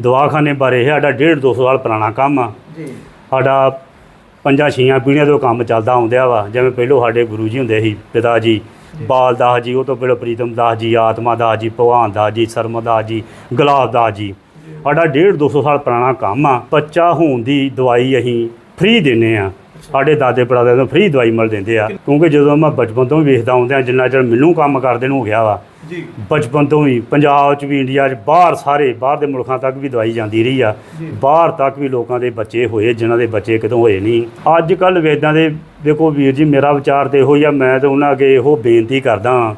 ਦਵਾਖਾਨੇ ਬਾਰੇ ਸਾਡਾ ਡੇਢ ਦੋ ਸੌ ਸਾਲ ਪੁਰਾਣਾ ਕੰਮ ਆ। ਜੀ। ਸਾਡਾ ਪੰਜਾਂ ਛੀਆਂ ਪੀੜ੍ਹੀਆਂ ਤੋਂ ਕੰਮ ਚੱਲਦਾ ਆਉਂਦਿਆ ਵਾ। ਜਿਵੇਂ ਪਹਿਲੋਂ ਸਾਡੇ ਗੁਰੂ ਜੀ ਹੁੰਦੇ ਸੀ ਪਿਤਾ ਜੀ ਬਾਲ ਦਾਸ ਜੀ ਉਹ ਤੋਂ ਪਹਿਲਾਂ ਪ੍ਰੀਤਮ ਦਾਸ ਜੀ ਆਤਮਾ ਦਾਸ ਜੀ ਭਗਵਾਨ ਦਾਸ ਜੀ ਸਰਮ ਦਾਸ ਜੀ ਗੁਲਾਬ ਦਾਸ ਜੀ। ਸਾਡਾ ਡੇਢ ਦੋ ਸੌ ਸਾਲ ਪੁਰਾਣਾ ਕੰਮ ਆ। ਬੱਚਾ ਹੋਣ ਦੀ ਦਵਾਈ ਅਸੀਂ ਫ੍ਰੀ ਦਿੰਨੇ ਆ। ਸਾਡੇ ਦਾਦੇ ਪੜਾਦੇ ਤੋਂ ਫ੍ਰੀ ਦਵਾਈ ਮਿਲ ਦਿੰਦੇ ਆ। ਕਿਉਂਕਿ ਜਦੋਂ ਮੈਂ ਬਚਪਨ ਤੋਂ ਹੀ ਵੇਖਦਾ ਆਉਂਦਿਆਂ ਜਿੰਨਾ ਚਿਰ ਮੈਨੂੰ ਕੰਮ ਕਰਦੇ ਨੂੰ ਹੋ ਗਿਆ ਵਾ। ਜੀ। ਬਚਪਨ ਤੋਂ ਹੀ ਪੰਜਾਬ 'ਚ ਵੀ ਇੰਡੀਆ 'ਚ ਬਾਹਰ ਸਾਰੇ ਬਾਹਰ ਦੇ ਮੁਲਕਾਂ ਤੱਕ ਵੀ ਦਵਾਈ ਜਾਂਦੀ ਰਹੀ ਆ। ਬਾਹਰ ਤੱਕ ਵੀ ਲੋਕਾਂ ਦੇ ਬੱਚੇ ਹੋਏ ਜਿਨ੍ਹਾਂ ਦੇ ਬੱਚੇ ਕਿਤੋਂ ਹੋਏ ਨਹੀਂ। ਅੱਜ ਕੱਲ ਵੇਦਾਂ ਦੇ ਦੇਖੋ ਵੀਰ ਜੀ ਮੇਰਾ ਵਿਚਾਰ ਤੇ ਇਹੋ ਹੀ ਆ ਮੈਂ ਤਾਂ ਉਹਨਾਂ ਅੱਗੇ ਇਹੋ ਬੇਨਤੀ ਕਰਦਾ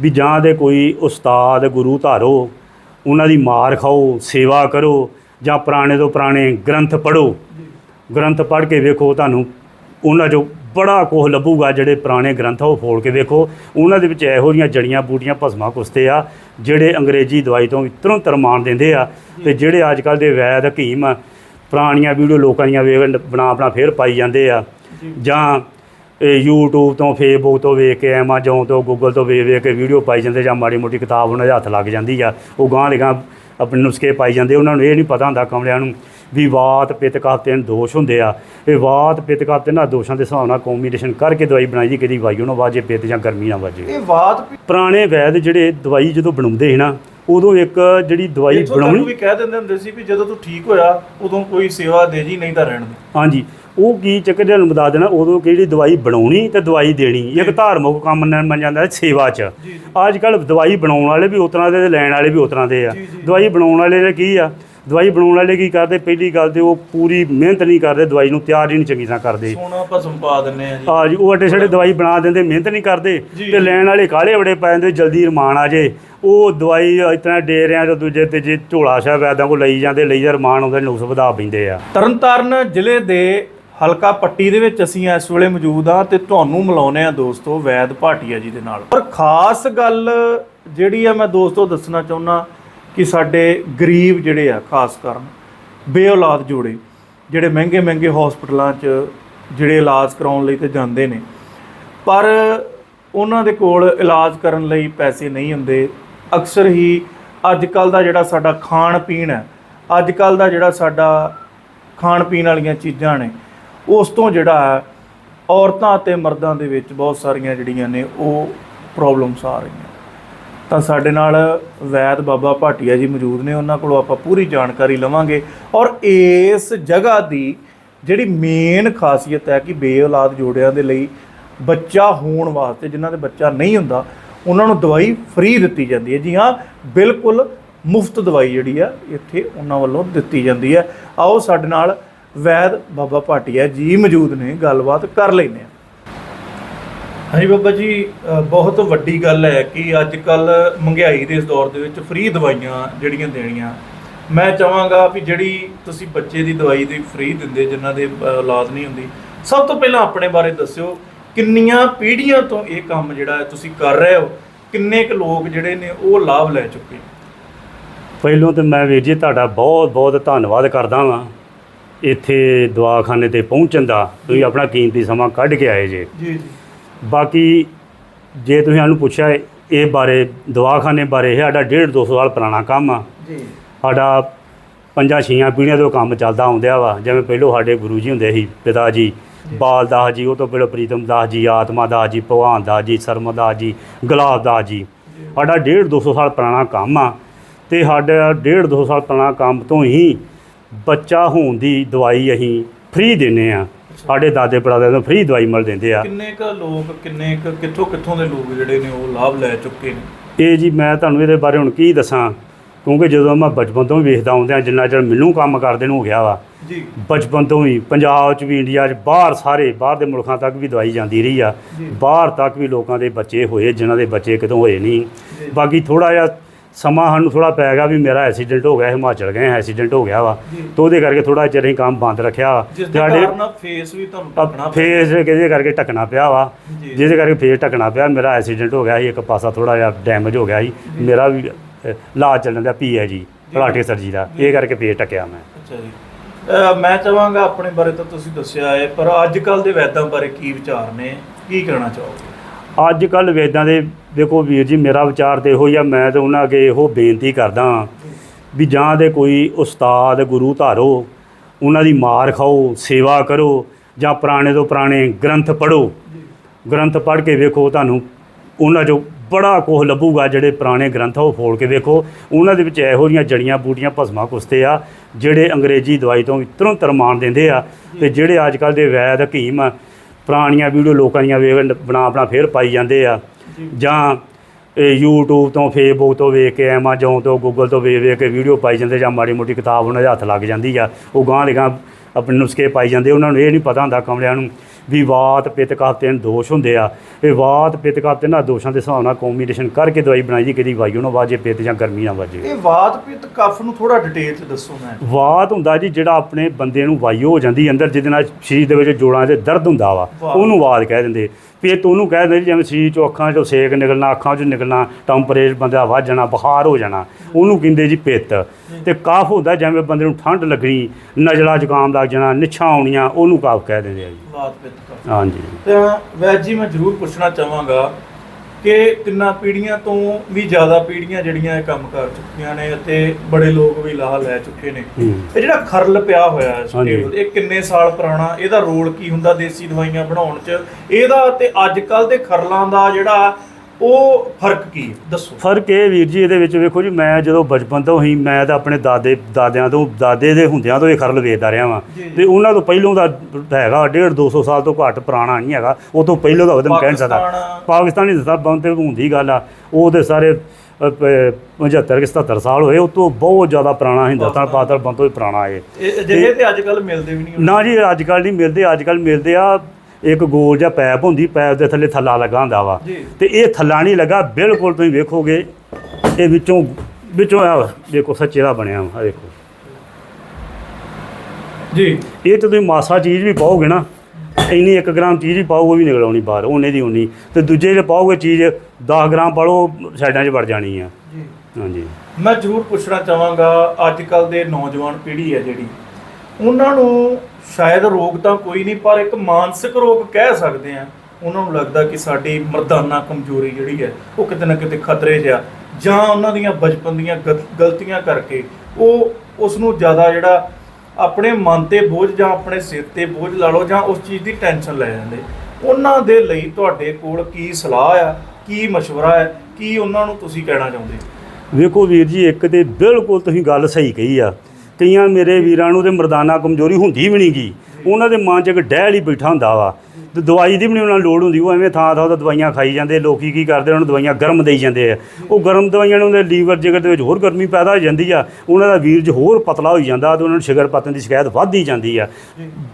ਵੀ ਜਾਂ ਦੇ ਕੋਈ ਉਸਤਾਦ ਗੁਰੂ ਧਾਰੋ ਉਹਨਾਂ ਦੀ ਮਾਰ ਖਾਓ ਸੇਵਾ ਕਰੋ ਜਾਂ ਪੁਰਾਣੇ ਤੋਂ ਪੁਰਾਣੇ ਗ੍ਰੰਥ ਪੜ੍ਹੋ। ਗ੍ਰੰਥ ਪੜ੍ਹ ਕੇ ਵੇਖੋ ਤੁਹਾਨੂੰ ਉਹਨਾਂ 'ਚੋਂ ਬੜਾ ਕੁਝ ਲੱਭੂਗਾ ਜਿਹੜੇ ਪੁਰਾਣੇ ਗ੍ਰੰਥ ਆ ਉਹ ਫੋਲ ਕੇ ਵੇਖੋ। ਉਹਨਾਂ ਦੇ ਵਿੱਚ ਇਹੋ ਜਿਹੀਆਂ ਜੜੀਆਂ ਬੂਟੀਆਂ ਭਸਮਾ ਕੁਸਤੇ ਆ ਜਿਹੜੇ ਅੰਗਰੇਜ਼ੀ ਦਵਾਈ ਤੋਂ ਵੀ ਤੁਰੰਤ ਰਮਾਨ ਦਿੰਦੇ ਆ। ਤੇ ਜਿਹੜੇ ਅੱਜ ਕੱਲ ਦੇ ਵੈਦ ਹਕੀਮ ਆ ਪੁਰਾਣੀਆਂ ਵੀਡੀਓ ਲੋਕਾਂ ਦੀਆਂ ਵੇਖ ਬਣਾ ਬਣਾ ਫੇਰ ਪਾਈ ਜਾਂਦੇ ਆ। ਜਾਂ। ਇਹ YouTube ਤੋਂ Facebook ਤੋਂ ਵੇਖ ਕੇ Amazon ਤੋਂ Google ਤੋਂ ਵੇਖ ਵੇਖ ਕੇ ਵੀਡੀਓ ਪਾਈ ਜਾਂਦੇ ਜਾਂ ਮਾੜੀ ਮੋਟੀ ਕਿਤਾਬ ਉਹਨਾਂ ਦੇ ਹੱਥ ਲੱਗ ਜਾਂਦੀ ਆ। ਉਹ ਗਾਂ ਦੇ ਗਾਂ ਆਪਣੇ ਨੁਸਖੇ ਪਾਈ ਜਾਂਦੇ ਉਹਨਾਂ ਨੂੰ ਇਹ ਨਹੀਂ ਪਤਾ ਹੁੰਦਾ ਕਮਲਿਆਂ ਨੂੰ ਵੀ ਵਾਤ ਪਿੱਤ ਕਫ ਤਿੰਨ ਦੋਸ਼ ਹੁੰਦੇ ਆ। ਇਹ ਵਾਤ ਪਿੱਤ ਕਫ ਤਿੰਨਾਂ ਦੋਸ਼ਾਂ ਦੇ ਹਿਸਾਬ ਨਾਲ ਕੰਬੀਨੇਸ਼ਨ ਕਰਕੇ ਦਵਾਈ ਬਣਾਈ ਜੀ ਕਿਹਦੀ ਵਾਯੂ ਨਾ ਵਾਜੇ ਪਿੱਤ ਜਾਂ ਗਰਮੀ ਨਾ ਵਾਜੇ। ਇਹ ਬਾਤ ਵੀ ਪੁਰਾਣੇ ਵੈਦ ਜਿਹੜੇ ਦਵਾਈ ਜਦੋਂ ਬਣਾਉਂਦੇ ਸੀ ਨਾ ਉਦੋਂ ਇੱਕ ਜਿਹੜੀ ਦਵਾਈ ਇੱਥੋਂ ਤੱਕ ਬਣਾਉਣੀ ਵੀ ਕਹਿ ਦਿੰਦੇ ਹੁੰਦੇ ਸੀ ਵੀ ਜਦੋਂ ਤੂੰ ਠੀਕ ਹੋਇਆ ਉਦੋਂ ਕੋਈ ਸੇਵਾ ਦੇ ਜੀ ਨਹੀਂ ਤਾਂ ਰਹਿਣ ਦੇ। ਹਾਂਜੀ ਉਹ ਕੀ ਚੱਕਰ ਦੇ ਨੂੰ ਬਤਾ ਦੇਣਾ ਉਦੋਂ ਕਿਹੜੀ ਦਵਾਈ ਬਣਾਉਣੀ ਤੇ ਦਵਾਈ ਦੇਣੀ ਇੱਕ ਧਾਰਮਿਕ ਕੰਮ ਨਾਲ ਮੰਨ ਜਾਂਦਾ ਹੈ ਸੇਵਾ 'ਚ। ਜੀ, ਜੀ। ਅੱਜ ਕੱਲ ਦਵਾਈ ਬਣਾਉਣ ਵਾਲੇ ਵੀ ਉਤਰਾਂ ਦੇ ਤੇ ਲੈਣ ਵਾਲੇ ਵੀ ਉਤਰਾਂ ਦੇ ਆ। ਜੀ, ਜੀ। ਦਵਾਈ ਬਣਾਉਣ ਵਾਲੇ ਨੇ ਕੀ ਆ? ਦਵਾਈ ਬਣਾਉਣ ਵਾਲੇ ਕੀ ਕਰਦੇ? ਪਹਿਲੀ ਗੱਲ ਤੇ ਉਹ ਪੂਰੀ ਮਿਹਨਤ ਨਹੀਂ ਕਰਦੇ ਦਵਾਈ ਨੂੰ ਤਿਆਰ ਹੀ ਨਹੀਂ ਚੰਗੀ ਤਰ੍ਹਾਂ ਕਰਦੇ। ਸੋਨਾ ਭਸਮ ਪਾ ਦਿੰਨੇ ਆ ਜੀ। ਆ ਜੀ ਉਹ ਅੱਡੇ ਛੜੇ ਦਵਾਈ ਬਣਾ ਦਿੰਦੇ ਮਿਹਨਤ ਨਹੀਂ ਕਰਦੇ। ਤੇ ਲੈਣ ਵਾਲੇ ਕਾਲੇ ਬੜੇ ਪੈ ਜਾਂਦੇ ਜਲਦੀ ਰਮਾਨ ਆ ਜੇ। ਉਹ ਦਵਾਈ ਇਤਨਾ ਡੇਰਿਆਂ ਤੋਂ ਦੂਜੇ ਤੇ ਜੇ ਝੋਲਾ ਸਾਹਿਬ ਐਦਾਂ ਕੋ ਲਈ ਜਾਂਦੇ ਲਈ ਜਾਂ ਰਮਾਨ ਆਉਂਦੇ ਨੁਕਸ ਵਧਾ ਪੈਂਦੇ ਆ। ਤਰਨਤਾਰਨ ਜ਼ਿਲ੍ਹੇ ਦੇ ਹਲਕਾ ਪੱਟੀ ਦੇ ਵਿੱਚ ਅਸੀਂ ਇਸ ਵੇਲੇ ਮੌਜੂਦ ਹਾਂ ਤੇ ਤੁਹਾਨੂੰ ਮਿਲਾਉਨੇ ਆ ਦੋਸਤੋ ਵੈਦ ਭਾਟੀਆ ਜੀ ਦੇ ਨਾਲ। ਪਰ ਖਾਸ ਗੱਲ ਜਿਹੜੀ ਆ ਮੈਂ ਦੋਸਤੋ ਦੱਸਣਾ ਚਾਹੁੰਦਾ ਕਿ ਸਾਡੇ ਗਰੀਬ ਜਿਹੜੇ ਆ, ਖਾਸ ਕਰਨ ਬੇਔਲਾਦ ਜੋੜੇ, ਜਿਹੜੇ ਮਹਿੰਗੇ ਮਹਿੰਗੇ ਹਸਪਤਾਲਾਂ 'ਚ ਜਿਹੜੇ ਇਲਾਜ ਕਰਾਉਣ ਲਈ ਤੇ ਜਾਂਦੇ ਨੇ, ਪਰ ਉਹਨਾਂ ਦੇ ਕੋਲ ਇਲਾਜ ਕਰਨ ਲਈ ਪੈਸੇ ਨਹੀਂ ਹੁੰਦੇ। ਅਕਸਰ ਹੀ ਅੱਜ ਕੱਲ ਦਾ ਜਿਹੜਾ ਸਾਡਾ ਖਾਣ ਪੀਣ ਹੈ ਅੱਜ ਕੱਲ ਦਾ ਜਿਹੜਾ ਸਾਡਾ ਖਾਣ ਪੀਣ ਵਾਲੀਆਂ ਚੀਜ਼ਾਂ ਨੇ, ਉਸ ਤੋਂ ਜਿਹੜਾ ਹੈ, ਔਰਤਾਂ ਅਤੇ ਮਰਦਾਂ ਦੇ ਵਿੱਚ ਬਹੁਤ ਸਾਰੀਆਂ ਜਿਹੜੀਆਂ ਨੇ, ਉਹ ਪ੍ਰੋਬਲਮਸ ਆ ਰਹੀਆਂ ਤਾਂ ਸਾਡੇ ਨਾਲ ਵੈਦ ਬਾਬਾ ਭਾਟੀਆ ਜੀ ਮੌਜੂਦ ਨੇ, ਉਹਨਾਂ ਕੋਲੋਂ ਆਪਾਂ ਪੂਰੀ ਜਾਣਕਾਰੀ ਲਵਾਂਗੇ। ਔਰ ਇਸ ਜਗ੍ਹਾ ਦੀ ਜਿਹੜੀ ਮੇਨ ਖਾਸੀਅਤ ਹੈ ਕਿ ਬੇਔਲਾਦ ਜੋੜਿਆਂ ਦੇ ਲਈ ਬੱਚਾ ਹੋਣ ਵਾਸਤੇ, ਜਿਨ੍ਹਾਂ ਦੇ ਬੱਚਾ ਨਹੀਂ ਹੁੰਦਾ, ਉਹਨਾਂ ਨੂੰ ਦਵਾਈ ਫ੍ਰੀ ਦਿੱਤੀ ਜਾਂਦੀ ਹੈ। ਜੀ ਹਾਂ, ਬਿਲਕੁਲ ਮੁਫਤ ਦਵਾਈ ਜਿਹੜੀ ਆ, ਇੱਥੇ ਉਹਨਾਂ ਵੱਲੋਂ ਦਿੱਤੀ ਜਾਂਦੀ ਹੈ। ਆਓ ਸਾਡੇ ਨਾਲ ਵੈਦ ਬਾਬਾ ਭਾਟੀਆ ਜੀ ਮੌਜੂਦ ਨੇ, ਗੱਲਬਾਤ ਕਰ ਲੈਂਦੇ ਹਾਂ। ਹਾਂਜੀ ਬਾਬਾ ਜੀ ਬਹੁਤ ਵੱਡੀ ਗੱਲ ਹੈ ਕਿ ਅੱਜ ਕੱਲ ਮਹਿੰਗਾਈ ਦੇ ਇਸ ਦੌਰ ਦੇ ਵਿੱਚ ਫ੍ਰੀ ਦਵਾਈਆਂ ਜਿਹੜੀਆਂ ਦੇਣੀਆਂ। ਮੈਂ ਚਾਹਾਂਗਾ ਵੀ ਜਿਹੜੀ ਤੁਸੀਂ ਬੱਚੇ ਦੀ ਦਵਾਈ ਦੀ ਫ੍ਰੀ ਦਿੰਦੇ ਜਿਨ੍ਹਾਂ ਦੇ ਔਲਾਦ ਨਹੀਂ ਹੁੰਦੀ ਸਭ ਤੋਂ ਪਹਿਲਾਂ ਆਪਣੇ ਬਾਰੇ ਦੱਸਿਓ ਕਿੰਨੀਆਂ ਪੀੜ੍ਹੀਆਂ ਤੋਂ ਇਹ ਕੰਮ ਜਿਹੜਾ ਹੈ ਤੁਸੀਂ ਕਰ ਰਹੇ ਹੋ ਕਿੰਨੇ ਕੁ ਲੋਕ ਜਿਹੜੇ ਨੇ ਉਹ ਲਾਭ ਲੈ ਚੁੱਕੇ ਪਹਿਲੋਂ ਤੇ ਮੈਂ ਵੀਰ ਜੀ ਤੁਹਾਡਾ ਬਹੁਤ ਬਹੁਤ ਧੰਨਵਾਦ ਕਰਦਾ ਵਾਂ ਇੱਥੇ ਦਵਾਖਾਨੇ ਤੇ ਪਹੁੰਚਣ ਦਾ ਤੁਸੀਂ ਆਪਣਾ ਕੀਮਤੀ ਸਮਾਂ ਕੱਢ ਕੇ ਆਏ ਜੇ। ਜੀ ਜੀ। ਬਾਕੀ ਜੇ ਤੁਸੀਂ ਸਾਨੂੰ ਪੁੱਛਿਆ ਇਹ ਬਾਰੇ ਦਵਾਖਾਨੇ ਬਾਰੇ ਇਹ ਸਾਡਾ ਡੇਢ ਦੋ ਸੌ ਸਾਲ ਪੁਰਾਣਾ ਕੰਮ ਆ। ਜੀ। ਸਾਡਾ ਪੰਜਾਂ ਛੀਆਂ ਪੀੜ੍ਹੀਆਂ ਤੋਂ ਕੰਮ ਚੱਲਦਾ ਆਉਂਦਿਆ ਵਾ। ਜਿਵੇਂ ਪਹਿਲੋਂ ਸਾਡੇ ਗੁਰੂ ਜੀ ਹੁੰਦੇ ਸੀ ਪਿਤਾ ਜੀ ਬਾਲ ਦਾਸ ਜੀ ਉਹ ਤੋਂ ਪਹਿਲਾਂ ਪ੍ਰੀਤਮ ਦਾਸ ਜੀ ਆਤਮਾ ਦਾਸ ਜੀ ਭਗਵਾਨ ਦਾਸ ਜੀ ਸਰਮ ਦਾਸ ਜੀ ਗੁਲਾਬ ਦਾਸ ਜੀ। ਸਾਡਾ ਡੇਢ ਦੋ ਸੌ ਸਾਲ ਪੁਰਾਣਾ ਕੰਮ ਆ ਤੇ ਸਾਡਾ ਡੇਢ ਦੋ ਸਾਲ ਪੁਰਾਣਾ ਕੰਮ ਤੋਂ ਹੀ ਬੱਚਾ ਹੋਣ ਦੀ ਦਵਾਈ ਅਸੀਂ ਫ੍ਰੀ ਦਿੰਨੇ ਆ। ਸਾਡੇ ਦਾਦੇ ਪੜਾਦੇ ਤੋਂ ਫ੍ਰੀ ਦਵਾਈ ਮਿਲ ਦਿੰਦੇ ਆ। ਕਿੰਨੇ ਕੁ ਲੋਕ ਕਿੰਨੇ ਕੁ ਕਿੱਥੋਂ ਕਿੱਥੋਂ ਦੇ ਲੋਕ ਜਿਹੜੇ ਨੇ ਉਹ ਲਾਭ ਲੈ ਚੁੱਕੇ ਨੇ? ਇਹ ਜੀ ਮੈਂ ਤੁਹਾਨੂੰ ਇਹਦੇ ਬਾਰੇ ਹੁਣ ਕੀ ਦੱਸਾਂ ਕਿਉਂਕਿ ਜਦੋਂ ਮੈਂ ਬਚਪਨ ਤੋਂ ਹੀ ਵੇਖਦਾ ਆਉਂਦਿਆਂ ਜਿੰਨਾ ਚਿਰ ਮੈਨੂੰ ਕੰਮ ਕਰਦੇ ਨੂੰ ਹੋ ਗਿਆ ਵਾ ਜੀ। ਬਚਪਨ ਤੋਂ ਹੀ ਪੰਜਾਬ 'ਚ ਵੀ ਇੰਡੀਆ 'ਚ ਬਾਹਰ ਸਾਰੇ ਬਾਹਰ ਦੇ ਮੁਲਕਾਂ ਤੱਕ ਵੀ ਦਵਾਈ ਜਾਂਦੀ ਰਹੀ ਆ। ਬਾਹਰ ਤੱਕ ਵੀ ਲੋਕਾਂ ਦੇ ਬੱਚੇ ਹੋਏ ਜਿਨ੍ਹਾਂ ਦੇ ਬੱਚੇ ਕਿਤੋਂ ਹੋਏ ਨਹੀਂ। ਬਾਕੀ ਥੋੜਾ ਜਿਹਾ ਸਮਾਂ ਸਾਨੂੰ ਥੋੜਾ ਪੈ ਗਿਆ ਵੀ ਮੇਰਾ ਐਕਸੀਡੈਂਟ ਹੋ ਗਿਆ ਹਿਮਾਚਲ ਗਏ ਐਕਸੀਡੈਂਟ ਹੋ ਗਿਆ ਵਾ। ਜੀ। ਤੇ ਉਹਦੇ ਕਰਕੇ ਥੋੜਾ ਚਿਰ ਅਸੀਂ ਕੰਮ ਬੰਦ ਰੱਖਿਆ। ਜਿਸ ਦੇ ਕਾਰਨ ਫੇਸ ਵੀ ਤੁਹਾਨੂੰ ਢੱਕਣਾ ਪਿਆ। ਫੇਸ ਕਿਹਦੇ ਕਰਕੇ ਢੱਕਣਾ ਪਿਆ ਵਾ? ਜੀ। ਜਿਹਦੇ ਕਰਕੇ ਫੇਸ ਢੱਕਣਾ ਪਿਆ ਮੇਰਾ ਐਕਸੀਡੈਂਟ ਹੋ ਗਿਆ ਸੀ ਇੱਕ ਪਾਸਾ ਥੋੜਾ ਜਿਹਾ ਡੈਮੇਜ ਹੋ ਗਿਆ ਸੀ। ਮੇਰਾ ਵੀ ਅ, ਇਲਾਜ ਚੱਲਣ ਦਾ ਪੀ ਹੈ ਜੀ। ਪਲਾਟੇ ਸਰਜੀ ਦਾ। ਇਹ ਕਰਕੇ ਫੇਸ ਢੱਕਿਆ ਮੈਂ। ਅੱਛਾ ਜੀ। ਅਹ ਮੈਂ ਚਾਹਾਂਗਾ ਆਪਣੇ ਬਾਰੇ ਤਾਂ ਤੁਸੀਂ ਦੱਸਿਆ ਹੈ ਪਰ ਅੱਜ ਕੱਲ ਦੇ ਵੈਦਾਂ ਬਾਰੇ ਕੀ ਵਿਚਾਰ ਨੇ? ਕੀ ਕਹਿਣਾ ਚਾਹੋਗੇ? ਅੱਜ ਕੱਲ ਵੇਦਾਂ ਦੇ ਦੇਖੋ ਵੀਰ ਜੀ, ਮੇਰਾ ਵਿਚਾਰ ਤੇ ਇਹੋ ਹੀ ਆ, ਮੈਂ ਤਾਂ ਉਹਨਾਂ ਅੱਗੇ ਇਹੋ ਬੇਨਤੀ ਕਰਦਾ ਹਾਂ ਵੀ ਜਾਂ ਦੇ ਕੋਈ ਉਸਤਾਦ, ਗੁਰੂ ਧਾਰੋ, ਉਹਨਾਂ ਦੀ ਮਾਰ ਖਾਓ, ਸੇਵਾ ਕਰੋ ਜਾਂ ਪੁਰਾਣੇ ਤੋਂ ਪੁਰਾਣੇ ਗ੍ਰੰਥ ਪੜ੍ਹੋ। ਗ੍ਰੰਥ ਪੜ੍ਹ ਕੇ ਵੇਖੋ ਤੁਹਾਨੂੰ ਉਹਨਾਂ 'ਚੋਂ ਬੜਾ ਕੁਝ ਲੱਭੂਗਾ, ਜਿਹੜੇ ਪੁਰਾਣੇ ਗ੍ਰੰਥ ਆ ਉਹ ਫੋੜ ਕੇ ਵੇਖੋ। ਉਹਨਾਂ ਦੇ ਵਿੱਚ ਇਹੋ ਜਿਹੀਆਂ ਜੜੀਆਂ ਬੂਟੀਆਂ ਭਸਮਾ ਕੁਸਤੇ ਆ, ਜਿਹੜੇ ਅੰਗਰੇਜ਼ੀ ਦਵਾਈ ਤੋਂ ਤੁਰੰਤ ਰਮਾਨ ਦਿੰਦੇ ਆ ਤੇ ਜਿਹੜੇ ਅੱਜ ਕੱਲ ਦੇ ਵੈਦ, ਹਕੀਮ ਪੁਰਾਣੀਆਂ ਵੀਡੀਓ ਲੋਕਾਂ ਦੀਆਂ ਵੇਖ ਬਣਾ ਬਣਾ ਫੇਰ ਪਾਈ ਜਾਂਦੇ ਆ। ਜਾਂ। ਇਹ YouTube ਤੋਂ Facebook ਤੋਂ ਵੇਖ ਕੇ Amazon ਤੋਂ Google ਤੋਂ ਵੇਖ ਵੇਖ ਕੇ ਵੀਡੀਓ ਪਾਈ ਜਾਂਦੇ ਜਾਂ ਮਾੜੀ ਮੋਟੀ ਕਿਤਾਬ ਉਹਨਾਂ ਦੇ ਹੱਥ ਲੱਗ ਜਾਂਦੀ ਆ। ਉਹ ਗਾਂ ਦੇ ਗਾਂ ਆਪਣੇ ਨੁਸਖੇ ਪਾਈ ਜਾਂਦੇ ਉਹਨਾਂ ਨੂੰ ਇਹ ਨਹੀਂ ਪਤਾ ਹੁੰਦਾ ਕਮਲਿਆਂ ਨੂੰ ਵੀ ਵਾਤ ਪਿੱਤ ਕਫ ਤਿੰਨ ਦੋਸ਼ ਹੁੰਦੇ ਆ। ਇਹ ਵਾਤ ਪਿੱਤ ਕਫ ਤਿੰਨਾਂ ਦੋਸ਼ਾਂ ਦੇ ਹਿਸਾਬ ਨਾਲ ਕੰਬੀਨੇਸ਼ਨ ਕਰਕੇ ਦਵਾਈ ਬਣਾਈ ਦੀ ਕਿਹਦੀ ਵਾਯੂ ਨਾ ਵਾਜੇ ਪਿੱਤ ਜਾਂ ਗਰਮੀ ਨਾ ਵਾਜੇ। ਇਹ ਵਾਤ ਪਿੱਤ ਕਫ ਨੂੰ ਥੋੜਾ ਡਿਟੇਲ ਚ ਦੱਸੋ ਮੈਂ। ਵਾਤ ਹੁੰਦਾ ਜੀ ਜਿਹੜਾ ਆਪਣੇ ਬੰਦੇ ਨੂੰ ਵਾਯੂ ਹੋ ਜਾਂਦੀ ਅੰਦਰ ਜਿਹਦੇ ਨਾਲ ਸਰੀਰ ਦੇ ਵਿੱਚ ਜੋੜਾਂ 'ਚ ਦਰਦ ਹੁੰਦਾ ਵਾ। ਉਹਨੂੰ ਵਾਤ ਕਹਿ ਦਿੰਦੇ। ਪਿੱਤ ਉਹਨੂੰ ਕਹਿ ਦਿੰਦੇ ਜਿਵੇਂ ਸਰੀਰ 'ਚੋਂ ਅੱਖਾਂ 'ਚੋਂ ਸੇਕ ਨਿਕਲਣਾ ਅੱਖਾਂ 'ਚੋਂ ਨਿਕਲਣਾ ਟੈਂਪਰੇਚਰ ਬੰਦਾ ਵੱਧ ਜਾਣਾ ਬੁਖਾਰ ਹੋ ਜਾਣਾ ਉਹਨੂੰ ਕਹਿੰਦੇ ਜੀ ਪਿੱਤ। ਤੇ ਕਾਫ ਹੁੰਦਾ ਜਿਵੇਂ ਬੰਦੇ ਨੂੰ ਠੰਡ ਲੱਗਣੀ ਨਜ਼ਲਾ ਜ਼ੁਕਾਮ ਲੱਗ ਜਾਣਾ ਨਿਛਾਂ ਆਉਣੀਆਂ ਉਹਨੂੰ ਕਾਫ ਕਹਿ ਦਿੰਦੇ ਆ ਜੀ। ਵਾਤ ਪਿੱਤ। ਹਾਂਜੀ ਤਾਂ ਵੈਦ ਜੀ ਮੈਂ ਜ਼ਰੂਰ ਪੁੱਛਣਾ ਚਾਹਾਂਗਾ ਕਿ ਤਿੰਨਾਂ ਪੀੜ੍ਹੀਆਂ ਤੋਂ ਵੀ ਜ਼ਿਆਦਾ ਪੀੜ੍ਹੀਆਂ ਜਿਹੜੀਆਂ ਇਹ ਕੰਮ ਕਰ ਚੁੱਕੀਆਂ ਨੇ ਅਤੇ ਬੜੇ ਲੋਕ ਵੀ ਲਾਹਾ ਲੈ ਚੁੱਕੇ ਨੇ। ਇਹ ਜਿਹੜਾ ਖਰਲ ਪਿਆ ਹੋਇਆ ਹੈ ਇਸ ਹਾਂਜੀ। ਟੇਬਲ ਤੇ, ਇਹ ਕਿੰਨੇ ਸਾਲ ਪੁਰਾਣਾ ਇਹਦਾ ਰੋਲ ਕੀ ਹੁੰਦਾ ਦੇਸੀ ਦਵਾਈਆਂ ਬਣਾਉਣ 'ਚ ਇਹਦਾ ਤੇ ਅੱਜ ਕੱਲ ਦੇ ਖਰਲਾਂ ਦਾ ਜਿਹੜਾ ਉਹ ਫ਼ਰਕ ਕੀ ਹੈ? ਦੱਸੋ। ਫ਼ਰਕ ਇਹ ਵੀਰ ਜੀ ਇਹਦੇ ਵਿੱਚ ਵੇਖੋ ਜੀ ਮੈਂ ਜਦੋਂ ਬਚਪਨ ਤੋਂ ਹੀ ਮੈਂ ਤਾਂ ਆਪਣੇ ਦਾਦੇ ਦਾਦਿਆਂ ਤੋਂ ਦਾਦੇ ਦੇ ਹੁੰਦਿਆਂ ਤੋਂ ਇਹ ਖਰਲ ਵੇਚਦਾ ਰਿਹਾ ਵਾਂ। ਜੀ। ਤੇ ਉਹਨਾਂ ਤੋਂ ਪਹਿਲੋਂ ਦਾ ਹੈਗਾ 1.5 200 ਸਾਲ ਤੋਂ ਘੱਟ ਪੁਰਾਣਾ ਨਹੀਂ ਹੈਗਾ। ਉਹ ਤੋਂ ਪਹਿਲੋਂ ਦਾ ਉਹਦੇ ਮੈਂ ਕਹਿ ਨਹੀਂ ਸਕਦਾ। ਪਾਕਿਸਤਾਨ- ਪਾਕਿਸਤਾਨੀ ਦਸਤਾ ਬੰਦ ਤੇ ਹੁੰਦੀ ਗੱਲ ਆ। ਉਹ ਤੇ ਸਾਰੇ 75 ਕਿ 77 ਸਾਲ ਹੋਏ ਉਹ ਤੋਂ ਬਹੁਤ ਜ਼ਿਆਦਾ ਪੁਰਾਣਾ ਹਿੰਦੁਸਤਾਨ ਪਾਤਲ ਬੰਦ ਤੋਂ ਹੀ ਪੁਰਾਣਾ ਇਹ। ਇਹ ਜਿਹੜੇ ਤੇ ਅੱਜ ਕੱਲ ਮਿਲਦੇ ਵੀ ਨਹੀਂ। ਨਾ ਜੀ ਅੱਜ ਕੱਲ ਨਹੀਂ ਮਿਲਦੇ ਅੱਜ ਕੱਲ ਮਿਲਦੇ ਆ ਇੱਕ ਗੋਲ ਜਿਹਾ ਪੈਪ ਹੁੰਦੀ ਪੈਪ ਦੇ ਥੱਲੇ ਥੱਲਾ ਲੱਗਾ ਹੁੰਦਾ ਵਾ। ਜੀ। ਤੇ ਇਹ ਥੱਲਾ ਨਹੀਂ ਲੱਗਾ ਬਿਲਕੁਲ ਤੁਸੀਂ ਵੇਖੋਗੇ ਇਹ ਵਿੱਚੋਂ ਵਿੱਚੋਂ ਆ ਦੇਖੋ ਸੱਚੇ ਦਾ ਬਣਿਆ ਆਹ ਦੇਖੋ। ਜੀ। ਇਹ ਤੇ ਤੁਸੀਂ ਮਾਸਾ ਚੀਜ਼ ਵੀ ਪਾਓਗੇ ਨਾ ਇੰਨੀ 1 ਗ੍ਰਾਮ ਚੀਜ਼ ਵੀ ਪਾਓਗੇ ਵੀ ਨਿਕਲ ਆਉਣੀ ਬਾਹਰ ਉਹਨੇ ਦੀ ਉਨੀ। ਤੇ ਦੂਜੇ ਜੇ ਪਾਓਗੇ ਚੀਜ਼ 10 ਗ੍ਰਾਮ ਪਾ ਲਓ ਸਾਈਡਾਂ 'ਚ ਵੜ ਜਾਣੀ ਆ। ਜੀ। ਹਾਂਜੀ। ਮੈਂ ਜ਼ਰੂਰ ਪੁੱਛਣਾ ਚਾਹਾਂਗਾ ਅੱਜ ਕੱਲ ਦੇ ਨੌਜਵਾਨ ਪੀੜ੍ਹੀ ਹੈ ਜਿਹੜੀ ਉਹਨਾਂ ਨੂੰ ਸ਼ਾਇਦ ਰੋਗ ਤਾਂ ਕੋਈ ਨਹੀਂ, ਪਰ ਇੱਕ ਮਾਨਸਿਕ ਰੋਗ ਕਹਿ ਸਕਦੇ ਆ ਉਹਨਾਂ ਨੂੰ ਲੱਗਦਾ ਕਿ ਸਾਡੀ ਮਰਦਾਨਾ ਕਮਜ਼ੋਰੀ ਜਿਹੜੀ ਹੈ, ਉਹ ਕਿਤੇ ਨਾ ਕਿਤੇ ਖਤਰੇ 'ਚ ਆ ਜਾਂ ਉਹਨਾਂ ਦੀਆਂ ਬਚਪਨ ਦੀਆਂ ਗਲਤੀਆਂ ਕਰਕੇ ਉਹ ਉਸ ਨੂੰ ਜ਼ਿਆਦਾ ਜਿਹੜਾ ਆਪਣੇ ਮਨ ਤੇ ਬੋਝ ਜਾਂ ਆਪਣੇ ਸਿਰ ਤੇ ਬੋਝ ਲਾ ਲਓ ਜਾਂ ਉਸ ਚੀਜ਼ ਦੀ ਟੈਨਸ਼ਨ ਲੈ ਜਾਂਦੇ। ਉਹਨਾਂ ਦੇ ਲਈ ਤੁਹਾਡੇ ਕੋਲ ਕੀ ਸਲਾਹ ਆ, ਕੀ مشਵਰਾ ਹੈ, ਕੀ ਉਹਨਾਂ ਨੂੰ ਤੁਸੀਂ ਕਹਿਣਾ ਚਾਹੁੰਦੇ ਵੇਖੋ ਵੀਰ ਜੀ, ਇੱਕ ਤੇ ਬਿਲਕੁਲ ਤੁਸੀਂ ਗੱਲ ਸਹੀ ਕਹੀ ਆ। ਕਈਆਂ ਮੇਰੇ ਵੀਰਾਂ ਨੂੰ ਤੇ ਮਰਦਾਨਾ ਕਮਜ਼ੋਰੀ ਹੁੰਦੀ ਵੀ ਨਹੀਂਗੀ ਉਹਨਾਂ ਦੇ ਮਨ 'ਚ ਇੱਕ ਡਹਿਲ ਹੀ ਬੈਠਾ ਹੁੰਦਾ ਵਾ। ਤੇ ਦਵਾਈ ਦੀ ਵੀ ਨਹੀਂ ਉਹਨਾਂ ਨੂੰ ਲੋੜ ਹੁੰਦੀ। ਉਹ ਐਵੇਂ ਥਾਂ ਥਾਂ ਤੋਂ ਦਵਾਈਆਂ ਖਾਈ ਜਾਂਦੇ, ਲੋਕੀ ਕੀ ਕਰਦੇ, ਉਹਨਾਂ ਨੂੰ ਦਵਾਈਆਂ ਗਰਮ ਦੇਈ ਜਾਂਦੇ ਆ। ਉਹ ਗਰਮ ਦਵਾਈਆਂ ਨਾਲ ਦੇ ਲੀਵਰ ਜਿਗਰ ਦੇ ਵਿੱਚ ਹੋਰ ਗਰਮੀ ਪੈਦਾ ਹੋ ਜਾਂਦੀ ਆ, ਉਹਨਾਂ ਦਾ ਵੀਰਜ ਹੋਰ ਪਤਲਾ ਹੋ ਜਾਂਦਾ ਤੇ ਉਹਨਾਂ ਨੂੰ ਸ਼ੂਗਰ ਪਤਨ ਦੀ ਸ਼ਿਕਾਇਤ ਵੱਧਦੀ ਜਾਂਦੀ ਆ।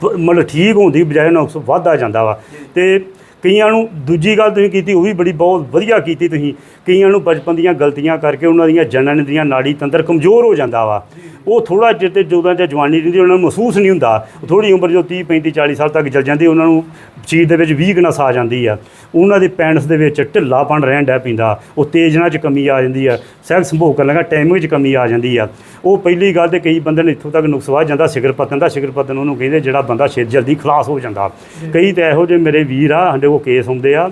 ਬ- ਮਤਲਬ ਠੀਕ ਹੋਣ ਦੀ ਬਜਾਏ ਨੁਕਸ ਵੱਧਦਾ ਜਾਂਦਾ ਵਾ। ਤੇ ਕਈਆਂ ਨੂੰ ਦੂਜੀ ਗੱਲ ਤੁਸੀਂ ਕੀਤੀ, ਉਹ ਵੀ ਬੜੀ ਬਹੁਤ ਵਧੀਆ ਕੀਤੀ ਤੁਸੀਂ। ਕਈਆਂ ਨੂੰ ਬਚਪਨ ਦੀਆਂ ਗਲਤੀਆਂ ਕਰਕੇ ਉਹਨਾਂ ਦੀਆਂ ਜਨਨ ਦੀਆਂ ਨਾੜੀ ਤੰਤਰ ਕਮਜ਼ੋਰ ਹੋ ਜਾਂਦਾ ਵਾ। ਉਹ ਥੋੜਾ ਚਿਰ ਤੇ ਜਦੋਂ ਜਾਂ ਜਵਾਨੀ ਰਹਿੰਦੀ ਉਹਨਾਂ ਨੂੰ ਮਹਿਸੂਸ ਨਹੀਂ ਹੁੰਦਾ ਥੋੜੀ ਉਮਰ ਜੋ 30 35 40 ਸਾਲ ਤੱਕ ਚੱਲ ਜਾਂਦੀ, ਉਹਨਾਂ ਨੂੰ ਚੀਜ਼ ਦੇ ਵਿੱਚ ਵੀਕਨੈਸ ਆ ਜਾਂਦੀ ਆ। ਉਹਨਾਂ ਦੇ ਪੈਂਟਸ ਦੇ ਵਿੱਚ ਢਿੱਲਾਪਣ ਰਹਿਣ ਡੈ ਪੈਂਦਾ, ਉਹ ਤੇਜ਼ਨਾ 'ਚ ਕਮੀ ਆ ਜਾਂਦੀ ਆ ਸੈਕਸ ਸੰਭੋਗ ਕਰਨ ਲੱਗਾ ਟਾਈਮਿੰਗ 'ਚ ਕਮੀ ਆ ਜਾਂਦੀ ਆ। ਉਹ ਪਹਿਲੀ ਗੱਲ ਤੇ ਕਈ ਬੰਦੇ ਨੇ ਇੱਥੋਂ ਤੱਕ ਨੁਕਸਵਾ ਜਾਂਦਾ ਸਿਗਰ ਪਤਨ ਦਾ ਸਿਗਰ ਪਤਨ ਉਹਨੂੰ ਕਹਿੰਦੇ ਜਿਹੜਾ ਬੰਦਾ ਛੇਤੀ ਜਲਦੀ ਖਲਾਸ ਹੋ ਜਾਂਦਾ। ਕਈ ਤਾਂ ਇਹੋ ਜਿਹੇ ਮੇਰੇ ਵੀਰ ਆ, ਸਾਡੇ ਕੋਲ ਕੇਸ ਹੁੰਦੇ ਆ,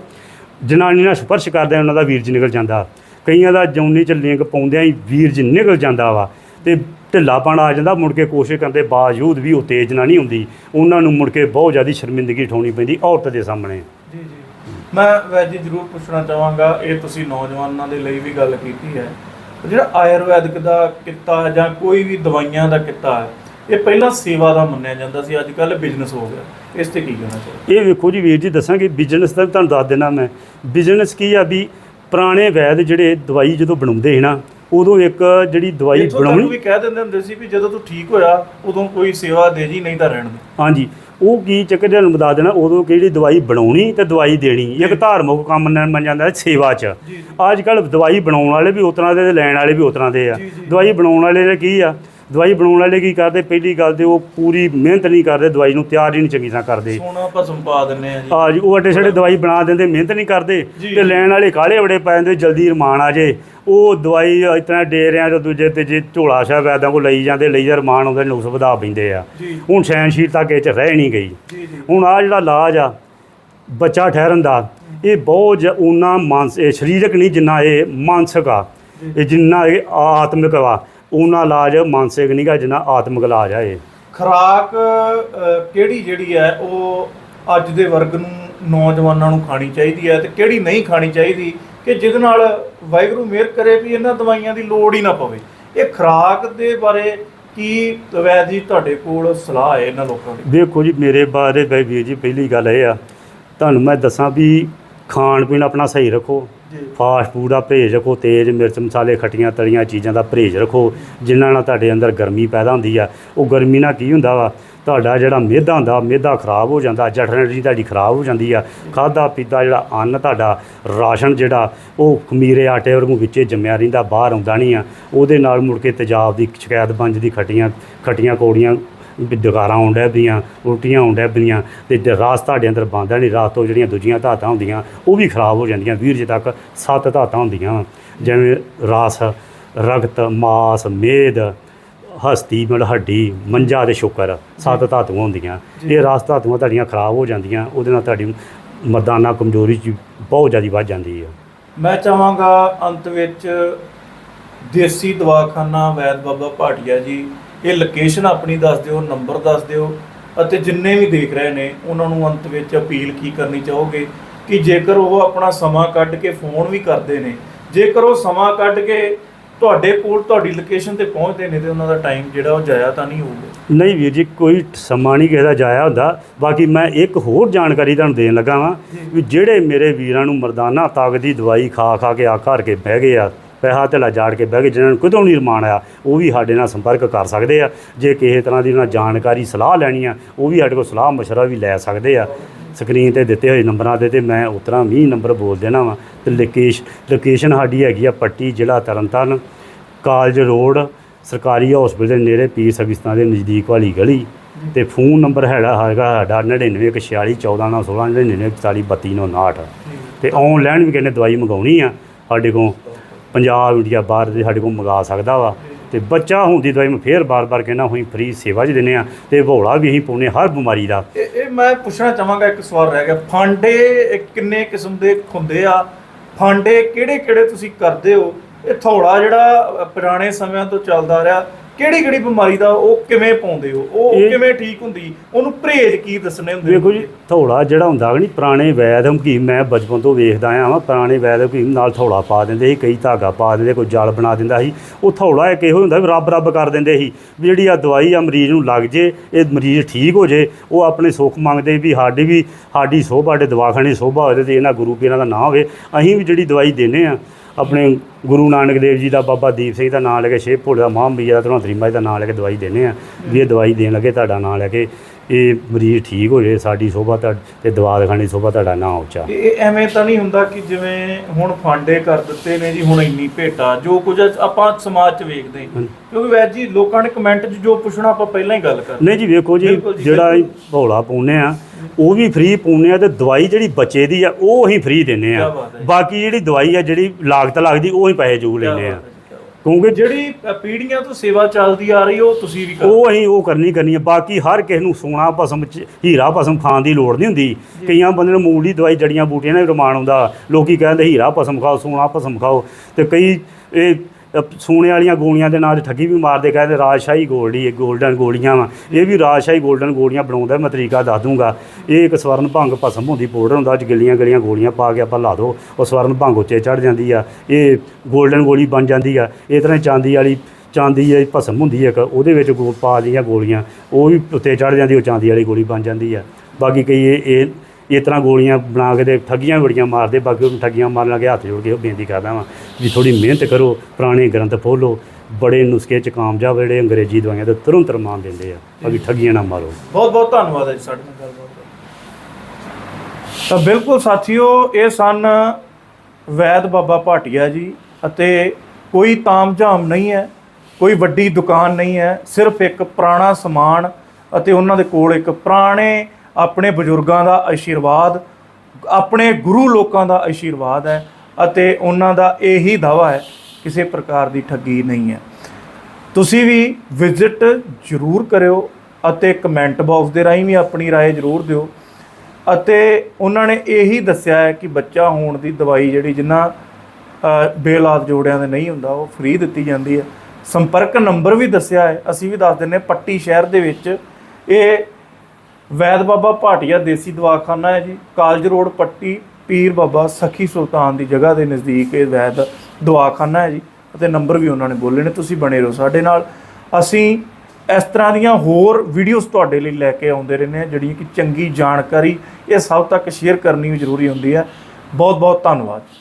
ਜਨਾਨੀ ਨਾਲ ਸਪਰਸ਼ ਕਰਦੇ ਉਹਨਾਂ ਦਾ ਵੀਰਜ ਨਿਕਲ ਜਾਂਦਾ। ਕਈਆਂ ਦਾ ਜੌਨੀ ਚ ਲਿੰਗ ਪਾਉਂਦਿਆਂ ਹੀ ਵੀਰਜ ਨਿਕਲ ਜਾਂਦਾ ਵਾ। ਤੇ ਢਿੱਲਾਪਣ ਆ ਜਾਂਦਾ ਮੁੜ ਕੇ ਕੋਸ਼ਿਸ਼ ਕਰਨ ਦੇ ਬਾਵਜੂਦ ਵੀ ਉਹ ਤੇਜ਼ ਨਹੀਂ ਹੁੰਦੀ। ਉਹਨਾਂ ਨੂੰ ਮੁੜ ਕੇ ਬਹੁਤ ਜ਼ਿਆਦਾ ਸ਼ਰਮਿੰਦਗੀ ਉਠਾਉਣੀ ਪੈਂਦੀ ਔਰਤ ਦੇ ਸਾਹਮਣੇ। ਜੀ ਜੀ। ਮੈਂ ਵੈਜੀ ਜ਼ਰੂਰ ਪੁੱਛਣਾ ਚਾਹਾਂਗਾ ਇਹ ਤੁਸੀਂ ਨੌਜਵਾਨਾਂ ਦੇ ਲਈ ਵੀ ਗੱਲ ਕੀਤੀ ਹੈ। ਜਿਹੜਾ ਆਯੁਰਵੈਦਿਕ ਦਾ ਕਿੱਤਾ ਜਾਂ ਕੋਈ ਵੀ ਦਵਾਈਆਂ ਦਾ ਕਿੱਤਾ ਹੈ ਇਹ ਪਹਿਲਾਂ ਸੇਵਾ ਦਾ ਮੰਨਿਆ ਜਾਂਦਾ ਸੀ ਅੱਜ ਕੱਲ ਬਿਜ਼ਨਸ ਹੋ ਗਿਆ। ਇਸ ਤੇ ਕੀ ਕਹਿਣਾ ਚਾਹੀਦਾ ਇਹ ਵੇਖੋ ਜੀ ਵੀਰ ਜੀ ਦੱਸਾਂਗੇ ਬਿਜ਼ਨਸ ਦਾ ਤੁਹਾਨੂੰ ਦੱਸ ਦੇਣਾ ਮੈਂ। ਬਿਜ਼ਨਸ ਕੀ ਆ ਵੀ ਪੁਰਾਣੇ ਵੈਦ ਜਿਹੜੇ ਦਵਾਈ ਜਦੋਂ ਬਣਾਉਂਦੇ ਸੀ ਨਾ ਉਦੋਂ ਇੱਕ ਜਿਹੜੀ ਦਵਾਈ ਇੱਥੋਂ ਤੱਕ ਬਣਾਉਣੀ ਵੀ ਕਹਿ ਦਿੰਦੇ ਹੁੰਦੇ ਸੀ ਵੀ ਜਦੋਂ ਤੂੰ ਠੀਕ ਹੋਇਆ ਉਦੋਂ ਕੋਈ ਸੇਵਾ ਦੇ ਜੀ ਨਹੀਂ ਤਾਂ ਰਹਿਣ ਦੇ। ਹਾਂਜੀ ਉਹ ਕੀ ਚੱਕਰ ਦੇ ਨੂੰ ਬਤਾ ਦੇਣਾ ਉਦੋਂ ਕਿਹੜੀ ਦਵਾਈ ਬਣਾਉਣੀ ਤੇ ਦਵਾਈ ਦੇਣੀ ਇੱਕ ਧਾਰਮਿਕ ਕੰਮ ਮੰਨ ਜਾਂਦਾ ਹੈ ਸੇਵਾ 'ਚ। ਜੀ। ਅੱਜ ਕੱਲ ਦਵਾਈ ਬਣਾਉਣ ਵਾਲੇ ਵੀ ਉਸ ਤਰ੍ਹਾਂ ਦੇ ਤੇ ਲੈਣ ਵਾਲੇ ਵੀ ਉਸ ਤਰ੍ਹਾਂ ਦੇ ਆ। ਜੀ, ਜੀ। ਦਵਾਈ ਬਣਾਉਣ ਵਾਲੇ ਨੇ ਕੀ ਆ? ਦਵਾਈ ਬਣਾਉਣ ਵਾਲੇ ਕੀ ਕਰਦੇ? ਪਹਿਲੀ ਗੱਲ ਤੇ ਉਹ ਪੂਰੀ ਮਿਹਨਤ ਨਹੀਂ ਕਰਦੇ ਦਵਾਈ ਨੂੰ ਤਿਆਰ ਹੀ ਨਹੀਂ ਚੰਗੀ ਤਰ੍ਹਾਂ ਕਰਦੇ। ਸੋਨਾ ਭਸਮ ਪਾ ਦਿੰਨੇ ਆ ਜੀ। ਆ ਜੀ ਉਹ ਅੱਡੇ ਛੜੇ ਦਵਾਈ ਬਣਾ ਦਿੰਦੇ ਮਿਹਨਤ ਨਹੀਂ ਕਰਦੇ। ਤੇ ਲੈਣ ਵਾਲੇ ਕਾਲੇ ਬੜੇ ਪੈ ਜਾਂਦੇ ਜਲਦੀ ਰਮਾਨ ਆ ਜੇ। ਉਹ ਦਵਾਈ ਇਤਨਾ ਡੇਰਿਆਂ ਤੋਂ ਦੂਜੇ ਤੇ ਜੇ ਝੋਲਾ ਸਾਹਿਬ ਐਦਾਂ ਕੋ ਲਈ ਜਾਂਦੇ ਲਈ ਜਾਂ ਰਮਾਨ ਆਉਂਦੇ ਨੁਕਸ ਵਧਾ ਪੈਂਦੇ ਆ। ਹੁਣ ਸਹਿਣਸ਼ੀਲਤਾ ਕਿਸੇ ਚ ਰਹਿ ਨਹੀਂ ਗਈ। ਹੁਣ ਆ ਜਿਹੜਾ ਇਲਾਜ ਆ ਬੱਚਾ ਠਹਿਰਨ ਦਾ ਇਹ ਬਹੁਤ ਉਨਾ ਮਾਨਸ ਇਹ ਸਰੀਰਕ ਨਹੀਂ ਜਿੰਨਾ ਇਹ ਮਾਨਸਿਕ ਆ। ਇਹ ਜਿੰਨਾ ਇਹ ਆਤਮਿਕ ਵਾ ਉਹਨਾਂ ਇਲਾਜ ਮਾਨਸਿਕ ਨਹੀਂਗਾ ਜਿੰਨਾ ਆਤਮਿਕ ਇਲਾਜ ਆ ਇਹ। ਖੁਰਾਕ ਕਿਹੜੀ ਜਿਹੜੀ ਹੈ ਉਹ ਅੱਜ ਦੇ ਵਰਗ ਨੂੰ ਨੌਜਵਾਨਾਂ ਨੂੰ ਖਾਣੀ ਚਾਹੀਦੀ ਹੈ ਤੇ ਕਿਹੜੀ ਨਹੀਂ ਖਾਣੀ ਚਾਹੀਦੀ ਕਿ ਜਿਹਦੇ ਨਾਲ ਵਾਹਿਗੁਰੂ ਮਿਹਰ ਕਰੇ ਵੀ ਇਹਨਾਂ ਦਵਾਈਆਂ ਦੀ ਲੋੜ ਹੀ ਨਾ ਪਵੇ। ਇਹ ਖੁਰਾਕ ਦੇ ਬਾਰੇ ਕੀ ਵੈਦ ਜੀ ਤੁਹਾਡੇ ਕੋਲ ਸਲਾਹ ਹੈ ਇਹਨਾਂ ਲੋਕਾਂ ਦੀ? ਦੇਖੋ ਜੀ ਮੇਰੇ ਬਾਰੇ ਬਈ ਵੀਰ ਜੀ ਪਹਿਲੀ ਗੱਲ ਇਹ ਆ। ਤੁਹਾਨੂੰ ਮੈਂ ਦੱਸਾਂ ਵੀ ਖਾਣ ਪੀਣ ਆਪਣਾ ਸਹੀ ਰੱਖੋ। ਫਾਸਟ ਫੂਡ ਦਾ ਪਰਹੇਜ਼ ਰੱਖੋ, ਤੇਜ਼ ਮਿਰਚ ਮਸਾਲੇ, ਖੱਟੀਆਂ ਤਲੀਆਂ ਚੀਜ਼ਾਂ ਦਾ ਪਰਹੇਜ਼ ਰੱਖੋ, ਜਿਨ੍ਹਾਂ ਨਾਲ ਤੁਹਾਡੇ ਅੰਦਰ ਗਰਮੀ ਪੈਦਾ ਹੁੰਦੀ ਆ। ਉਹ ਗਰਮੀ ਨਾਲ ਕੀ ਹੁੰਦਾ ਵਾ? ਤੁਹਾਡਾ ਜਿਹੜਾ ਮਿਹਦਾ ਹੁੰਦਾ ਮਿਹਦਾ ਖਰਾਬ ਹੋ ਜਾਂਦਾ ਜਠਰਨਰੀ ਤੁਹਾਡੀ ਖਰਾਬ ਹੋ ਜਾਂਦੀ ਆ। ਖਾਦਾ ਪੀਤਾ ਜਿਹੜਾ ਅੰਨ ਤੁਹਾਡਾ, ਰਾਸ਼ਨ ਜਿਹੜਾ, ਉਹ ਖਮੀਰੇ ਆਟੇ ਵਾਂਗੂ ਵਿੱਚੇ ਜੰਮਿਆ ਰਹਿੰਦਾ, ਬਾਹਰ ਆਉਂਦਾ ਨਹੀਂ ਆ। ਉਹਦੇ ਨਾਲ ਮੁੜ ਕੇ ਤੇਜ਼ਾਬ ਦੀ ਸ਼ਿਕਾਇਤ ਬਣ ਜਾਂਦੀ ਖੱਟੀਆਂ ਖੱਟੀਆਂ ਕੌੜੀਆਂ ਵੀ ਡਕਾਰਾਂ ਆਉਣ ਡੈ ਪਈਆਂ ਉਲਟੀਆਂ ਆਉਣ ਡੈ ਪਈਆਂ ਤੇ ਰਾਸ ਤੁਹਾਡੇ ਅੰਦਰ ਬੰਦਾ ਨਹੀਂ ਰਾਤ ਤੋਂ ਜਿਹੜੀਆਂ ਦੂਜੀਆਂ ਧਾਤਾਂ ਹੁੰਦੀਆਂ ਉਹ ਵੀ ਖਰਾਬ ਹੋ ਜਾਂਦੀਆਂ ਵੀਰ ਜੀ ਤੱਕ ਸੱਤ ਧਾਤਾਂ ਹੁੰਦੀਆਂ। ਜਿਵੇਂ ਰਾਸ ਰਗਤ ਮਾਸ ਮੇਦ ਹਸਤੀ ਮਤਲਬ ਹੱਡੀ ਮੰਜਾ ਤੇ ਸ਼ੁਕਰ ਸੱਤ ਧਾਤੂਆਂ ਹੁੰਦੀਆਂ। ਇਹ ਰਾਸ ਧਾਤੂਆਂ ਤੁਹਾਡੀਆਂ ਖਰਾਬ ਹੋ ਜਾਂਦੀਆਂ ਉਹਦੇ ਨਾਲ ਤੁਹਾਡੀ ਮਰਦਾਨਾ ਕਮਜ਼ੋਰੀ ਚ ਬਹੁਤ ਜ਼ਿਆਦਾ ਵੱਧ ਜਾਂਦੀ ਹੈ ਮੈਂ ਚਾਹਾਂਗਾ ਅੰਤ ਵਿੱਚ ਦੇਸੀ ਦਵਾਖਾਨਾ ਵੈਦ ਬਾਬਾ ਭਾਟੀਆ ਜੀ ਇਹ ਲੋਕੇਸ਼ਨ ਆਪਣੀ ਦੱਸ ਦਿਓ ਨੰਬਰ ਦੱਸ ਦਿਓ ਅਤੇ ਜਿੰਨੇ ਵੀ ਦੇਖ ਰਹੇ ਨੇ ਉਹਨਾਂ ਨੂੰ ਅੰਤ ਵਿੱਚ ਅਪੀਲ ਕੀ ਕਰਨੀ ਚਾਹੋਗੇ? ਕਿ ਜੇਕਰ ਉਹ ਆਪਣਾ ਸਮਾਂ ਕੱਢ ਕੇ ਫੋਨ ਵੀ ਕਰਦੇ ਨੇ ਜੇਕਰ ਉਹ ਸਮਾਂ ਕੱਢ ਕੇ ਤੁਹਾਡੇ ਕੋਲ ਤੁਹਾਡੀ ਲੋਕੇਸ਼ਨ ਤੇ ਪਹੁੰਚਦੇ ਨੇ ਤੇ ਉਹਨਾਂ ਦਾ ਟਾਈਮ ਜਿਹੜਾ ਉਹ ਜਾਇਆ ਤਾਂ ਨਹੀਂ ਹੋਊਗਾ। ਨਹੀਂ ਵੀਰ ਜੀ ਕੋਈ ਸਮਾਂ ਨਹੀਂ ਕਿਸੇ ਦਾ ਜਾਇਆ ਹੁੰਦਾ। ਬਾਕੀ ਮੈਂ ਇੱਕ ਹੋਰ ਜਾਣਕਾਰੀ ਤੁਹਾਨੂੰ ਦੇਣ ਲੱਗਾ ਵਾਂ ਵੀ ਜਿਹੜੇ ਮੇਰੇ ਵੀਰਾਂ ਨੂੰ ਮਰਦਾਨਾ ਤਾਕਤ ਦੀ ਦਵਾਈ ਖਾ ਖਾ ਕੇ ਆ ਘਰ ਕੇ ਬਹਿ ਗਏ ਆ ਪੈਸਾ ਧੇਲਾ ਜਾੜ ਕੇ ਬਹਿ ਗਏ ਜਿਨ੍ਹਾਂ ਨੂੰ ਕਦੋਂ ਨਹੀਂ ਰਮਾਨ ਆਇਆ ਉਹ ਵੀ ਸਾਡੇ ਨਾਲ ਸੰਪਰਕ ਕਰ ਸਕਦੇ ਆ। ਜੇ ਕਿਸੇ ਤਰ੍ਹਾਂ ਦੀ ਉਹਨਾਂ ਜਾਣਕਾਰੀ ਸਲਾਹ ਲੈਣੀ ਆ ਉਹ ਵੀ ਸਾਡੇ ਕੋਲ ਸਲਾਹ ਮਸ਼ਵਰਾ ਵੀ ਲੈ ਸਕਦੇ ਆ। ਸਕਰੀਨ ਤੇ ਦਿੱਤੇ ਹੋਏ ਨੰਬਰਾਂ ਦੇ ਤੇ ਮੈਂ ਉਤਰਾ 20 ਨੰਬਰ ਬੋਲ ਦੇਣਾ ਵਾ। ਤੇ ਲੋਕੇਸ਼ ਲੋਕੇਸ਼ਨ ਸਾਡੀ ਹੈਗੀ ਆ ਪੱਟੀ ਜ਼ਿਲ੍ਹਾ ਤਰਨਤਾਰਨ ਕਾਲਜ ਰੋਡ ਸਰਕਾਰੀ ਹਸਪੀਟਲ ਦੇ ਨੇੜੇ ਪੀਰ ਸਬਿਸਤਾਨ ਦੇ ਨਜ਼ਦੀਕ ਵਾਲੀ ਗਲੀ। ਤੇ ਫੋਨ ਨੰਬਰ ਹੈਗਾ ਹੈਗਾ ਸਾਡਾ 9916414999 ਤੇ ਆਨਲਾਈਨ ਵੀ ਕਹਿੰਦੇ ਦਵਾਈ ਮੰਗਾਉਣੀ ਆ ਸਾਡੇ ਕੋਲ ਪੰਜਾਬ ਇੰਡੀਆ ਬਾਹਰ ਦੇ ਸਾਡੇ ਕੋਲ ਮੰਗਾ ਸਕਦਾ ਵਾ। ਤੇ ਬੱਚਾ ਹੋਣ ਦੀ ਦਵਾਈ ਮੈਂ ਫੇਰ ਬਾਰ-ਬਾਰ ਕਹਿੰਦਾ ਹੋਈ ਫ੍ਰੀ ਸੇਵਾ 'ਚ ਦਿੰਦੇ ਆ ਤੇ ਭੋਲਾ ਵੀ ਅਸੀਂ ਪਾਉਂਦੇ ਹਰ ਬਿਮਾਰੀ ਦਾ। ਇਹ ਇਹ ਮੈਂ ਪੁੱਛਣਾ ਚਾਹਾਂਗਾ ਇੱਕ ਸਵਾਲ ਰਹਿ ਗਿਆ। ਫਾਂਡੇ ਕਿੰਨੇ ਕਿਸਮ ਦੇ ਹੁੰਦੇ ਆ? ਫਾਂਡੇ ਕਿਹੜੇ ਕਿਹੜੇ ਤੁਸੀਂ ਕਰਦੇ ਹੋ? ਇਹ ਥੋੜਾ ਜਿਹੜਾ ਪੁਰਾਣੇ ਸਮਿਆਂ ਤੋਂ ਚੱਲਦਾ ਰਿਹਾ। ਕਿਹੜੀ ਕਿਹੜੀ ਬਿਮਾਰੀ ਦਾ ਉਹ ਕਿਵੇਂ ਪਾਉਂਦੇ ਹੋ? ਉਹ ਇਹ- ਕਿਵੇਂ ਠੀਕ ਹੁੰਦੀ? ਉਹਨੂੰ ਪਰਹੇਜ਼ ਕੀ ਦੱਸਣੇ ਹੁੰਦੇ ਵੇਖੋ ਜੀ ਥੋੜਾ ਜਿਹੜਾ ਹੁੰਦਾ ਨਹੀਂ ਪੁਰਾਣੇ ਵੈਦ ਹਕੀਮ ਮੈਂ ਬਚਪਨ ਤੋਂ ਵੇਖਦਾ ਆਇਆ ਵਾਂ ਪੁਰਾਣੇ ਵੈਦ ਹਕੀਮ ਨਾਲ ਥੋੜਾ ਪਾ ਦਿੰਦੇ ਸੀ ਕਈ ਧਾਗਾ ਪਾ ਦਿੰਦੇ ਕੋਈ ਜਲ ਬਣਾ ਦਿੰਦਾ ਸੀ। ਉਹ ਥੋੜਾ ਇੱਕ ਇਹੋ ਹੁੰਦਾ ਵੀ ਰੱਬ ਰੱਬ ਕਰ ਦਿੰਦੇ ਸੀ ਵੀ ਜਿਹੜੀ ਆ ਦਵਾਈ ਆ ਮਰੀਜ਼ ਨੂੰ ਲੱਗ ਜੇ ਇਹ ਮਰੀਜ਼ ਠੀਕ ਹੋ ਜੇ ਉਹ ਆਪਣੇ ਸੁੱਖ ਮੰਗਦੇ ਵੀ ਸਾਡੀ ਵੀ ਸਾਡੀ ਸੋਭਾ ਸਾਡੇ ਦਵਾਖਾਨੇ ਸੋਭਾ ਹੋਵੇ ਤੇ ਇਹਨਾਂ ਗੁਰੂ ਪੀਰਾਂ ਦਾ ਨਾਂ ਹੋਵੇ। ਅਸੀਂ ਵੀ ਜਿਹੜੀ ਦਵਾਈ ਦਿੰਦੇ ਆ ਆਪਣੇ ਗੁਰੂ ਨਾਨਕ ਦੇਵ ਜੀ ਦਾ ਬਾਬਾ ਦੀਪ ਸਿੰਘ ਦਾ ਨਾਮ ਲੈ ਕੇ ਭੋਲੇ ਦਾ ਮਹਾਂਬੀਆ ਦਾ ਧਨਵੰਤਰੀ ਮਾਈ ਦਾ ਨਾਮ ਲੈ ਕੇ ਦਵਾਈ ਦਿੰਦੇ ਆ ਵੀ ਇਹ ਦਵਾਈ ਦੇਣ ਲੱਗੇ ਤੁਹਾਡਾ ਨਾਮ ਲੈ ਕੇ ਇਹ ਮਰੀਜ਼ ਠੀਕ ਹੋ ਜੇ ਸਾਡੀ ਸੋਭਾ ਤੁਹਾਡ ਤੇ ਦਵਾ ਦਿਖਾਣੀ ਸੋਭਾ ਤੁਹਾਡਾ ਨਾਂ ਉੱਚਾ ਇਹ ਐਵੇਂ ਤਾਂ ਨਹੀਂ ਹੁੰਦਾ ਕਿ ਜਿਵੇਂ ਹੁਣ ਫਾਂਡੇ ਕਰ ਦਿੱਤੇ ਨੇ ਜੀ ਹੁਣ ਇੰਨੀ ਭੇਟਾ ਜੋ ਕੁਝ ਆਪਾਂ ਸਮਾਜ 'ਚ ਵੇਖਦੇ। ਕਿਉਂਕਿ ਵੈਦ ਜੀ ਲੋਕਾਂ ਨੇ ਕਮੈਂਟ 'ਚ ਜੋ ਪੁੱਛਣਾ ਆਪਾਂ ਪਹਿਲਾਂ ਹੀ ਗੱਲ ਕਰ ਨਹੀਂ ਜੀ ਵੇਖੋ ਜੀ ਜਿਹੜਾ। ਭੋਲਾ ਪਾਉਂਦੇ ਆ ਉਹ ਵੀ ਫ੍ਰੀ ਪਾਉਂਦੇ ਆ ਤੇ ਦਵਾਈ ਜਿਹੜੀ ਬੱਚੇ ਦੀ ਆ ਉਹ ਅਸੀਂ ਫ੍ਰੀ ਦਿੰਦੇ ਆ। ਬਾਕੀ ਜਿਹੜੀ ਦਵਾਈ ਆ ਜਿਹੜੀ ਲਾਗਤ ਲੱਗਦੀ ਉਹ ਹੀ ਪੈਸੇ ਜੂ ਲੈਂਦੇ ਆ। ਕਿਉਂਕਿ ਜਿਹੜੀ ਅ, ਪੀੜ੍ਹੀਆਂ ਤੋਂ ਸੇਵਾ ਚੱਲਦੀ ਆ ਰਹੀ ਉਹ ਤੁਸੀਂ ਵੀ ਉਹ ਅਸੀਂ ਉਹ ਕਰਨੀ ਕਰਨੀ ਹੈ ਬਾਕੀ ਹਰ ਕਿਸੇ ਨੂੰ ਸੋਨਾ ਭਸਮ ਚ ਹੀਰਾ ਭਸਮ ਖਾਣ ਦੀ ਲੋੜ ਨਹੀਂ ਹੁੰਦੀ। ਕਈਆਂ ਬੰਦੇ ਨੂੰ ਮੂਲੀ ਦਵਾਈ ਜੜੀਆਂ ਬੂਟੀਆਂ ਨਾਲ ਰਮਾਨ ਆਉਂਦਾ ਲੋਕੀ ਕਹਿੰਦੇ ਹੀਰਾ ਭਸਮ ਖਾਓ ਸੋਨਾ ਭਸਮ ਖਾਓ। ਤੇ ਕਈ ਇਹ ਸੋਨੇ ਵਾਲੀਆਂ ਗੋਲੀਆਂ ਦੇ ਨਾਲ ਠੱਗੀ ਵੀ ਮਾਰਦੇ ਕਹਿੰਦੇ ਰਾਜਸ਼ਾਹੀ ਗੋਲਡੀ, ਇਹ 골ਡਨ ਗੋਲੀਆਂ ਵਾ। ਇਹ ਵੀ ਰਾਜਸ਼ਾਹੀ 골ਡਨ ਗੋਲੀਆਂ ਬਣਾਉਂਦਾ, ਮੈਂ ਤਰੀਕਾ ਦੱਸ ਦੂੰਗਾ। ਇਹ ਇੱਕ ਸਵਰਨ ਭੰਗ ਭਸਮ ਹੁੰਦੀ ਪਾਊਡਰ ਹੁੰਦਾ ਚ ਗਿੱਲੀਆਂ ਗਿੱਲੀਆਂ ਗੋਲੀਆਂ ਪਾ ਕੇ ਆਪਾਂ ਲਾ ਦੋ, ਉਹ ਸਵਰਨ ਭੰਗ ਉੱਤੇ ਚੜ ਜਾਂਦੀ ਆ। ਇਹ 골ਡਨ ਗੋਲੀ ਬਣ ਜਾਂਦੀ ਆ। ਇਹ ਤਰ੍ਹਾਂ ਚਾਂਦੀ ਵਾਲੀ, ਚਾਂਦੀ ਦੀ ਭਸਮ ਹੁੰਦੀ ਇੱਕ, ਉਹਦੇ ਵਿੱਚ ਪਾ ਦੀਆਂ ਗੋਲੀਆਂ, ਉਹ ਵੀ ਉੱਤੇ ਚੜ ਜਾਂਦੀ, ਉਹ ਚਾਂਦੀ ਵਾਲੀ ਗੋਲੀ ਬਣ ਜਾਂਦੀ ਆ। ਬਾਕੀ ਕਈ ਇਹ ਇਹ ਇਸ ਤਰ੍ਹਾਂ ਗੋਲੀਆਂ ਬਣਾ ਕੇ ਤੇ ਠੱਗੀਆਂ ਵੀ ਬੜੀਆਂ ਮਾਰਦੇ ਬਾਕੀ ਉਹਨੂੰ ਠੱਗੀਆਂ ਮਾਰਨ ਲੱਗੇ ਹੱਥ ਜੋੜ ਕੇ ਉਹ ਬੇਨਤੀ ਕਰਦਾ ਵਾਂ ਵੀ ਥੋੜੀ ਮਿਹਨਤ ਕਰੋ ਪੁਰਾਣੇ ਗ੍ਰੰਥ ਫੋਲੋ ਬੜੇ ਨੁਸਖੇ ਚ ਕਾਮਯਾਬ ਜਿਹੜੇ ਅੰਗਰੇਜ਼ੀ ਦਵਾਈਆਂ ਤੇ ਤੁਰੰਤ ਰਮਾਨ ਦਿੰਦੇ ਆ ਬਾਕੀ ਠੱਗੀਆਂ ਨਾ ਮਾਰੋ ਬਹੁਤ ਬਹੁਤ ਧੰਨਵਾਦ ਹੈ ਜੀ ਸਾਡੇ ਨਾਲ ਗੱਲਬਾਤ। ਤਾਂ ਬਿਲਕੁਲ ਸਾਥੀਓ ਇਹ ਸਨ ਵੈਦ ਬਾਬਾ ਭਾਟੀਆ ਜੀ ਅਤੇ ਕੋਈ ਤਾਮਝਾਮ ਨਹੀਂ ਹੈ ਕੋਈ ਵੱਡੀ ਦੁਕਾਨ ਨਹੀਂ ਹੈ ਸਿਰਫ ਇੱਕ ਪੁਰਾਣਾ ਸਮਾਨ ਅਤੇ ਉਹਨਾਂ ਦੇ ਕੋਲ ਇੱਕ ਪੁਰਾਣੇ ਆਪਣੇ ਬਜ਼ੁਰਗਾਂ ਦਾ ਆਸ਼ੀਰਵਾਦ ਆਪਣੇ ਗੁਰੂ ਲੋਕਾਂ ਦਾ ਆਸ਼ੀਰਵਾਦ ਹੈ ਅਤੇ ਉਹਨਾਂ ਦਾ ਇਹੀ ਦਾਵਾ ਹੈ ਕਿਸੇ ਪ੍ਰਕਾਰ ਦੀ ਠੱਗੀ ਨਹੀਂ ਹੈ ਤੁਸੀਂ ਵੀ ਵਿਜ਼ਿਟ ਜ਼ਰੂਰ ਕਰਿਓ ਅਤੇ ਕਮੈਂਟ ਬਾਕਸ ਦੇ ਰਾਹੀਂ ਵੀ ਆਪਣੀ رائے ਜ਼ਰੂਰ ਦਿਓ ਅਤੇ ਉਹਨਾਂ ਨੇ ਇਹੀ ਦੱਸਿਆ ਹੈ ਕਿ ਬੱਚਾ ਹੋਣ ਦੀ ਦਵਾਈ ਜਿਹੜੀ ਜਿੰਨਾ ਅ, ਬੇਲਾਦ ਜੋੜਿਆਂ ਦੇ ਨਹੀਂ ਹੁੰਦਾ ਉਹ ਫ੍ਰੀ ਦਿੱਤੀ ਜਾਂਦੀ ਹੈ ਸੰਪਰਕ ਨੰਬਰ ਵੀ ਦੱਸਿਆ ਹੈ ਅਸੀਂ ਵੀ ਦੱਸ ਦਿੰਨੇ ਪੱਟੀ ਸ਼ਹਿਰ ਦੇ ਵਿੱਚ ਇਹ ਵੈਦ ਬਾਬਾ ਭਾਟੀਆ ਦੇਸੀ ਦਵਾਖਾਨਾ ਹੈ ਜੀ। ਕਾਲਜ ਰੋਡ ਪੱਟੀ ਪੀਰ ਬਾਬਾ ਸਖੀ ਸੁਲਤਾਨ ਦੀ ਜਗ੍ਹਾ ਦੇ ਨਜ਼ਦੀਕ ਇਹ ਵੈਦ ਦਵਾਖਾਨਾ ਹੈ ਜੀ। ਅਤੇ ਨੰਬਰ ਵੀ ਉਹਨਾਂ ਨੇ ਬੋਲੇ ਨੇ, ਤੁਸੀਂ ਬਣੇ ਰਹੋ ਸਾਡੇ ਨਾਲ। ਅਸੀਂ ਇਸ ਤਰ੍ਹਾਂ ਦੀਆਂ ਹੋਰ ਵੀਡੀਓਜ਼ ਤੁਹਾਡੇ ਲਈ ਲੈ ਕੇ ਆਉਂਦੇ ਰਹਿੰਦੇ ਹਾਂ, ਜਿਹੜੀਆਂ ਕਿ ਚੰਗੀ ਜਾਣਕਾਰੀ ਇਹ ਸਭ ਤੱਕ ਸ਼ੇਅਰ ਕਰਨੀ ਵੀ ਜ਼ਰੂਰੀ ਹੁੰਦੀ ਹੈ। ਬਹੁਤ ਬਹੁਤ ਧੰਨਵਾਦ।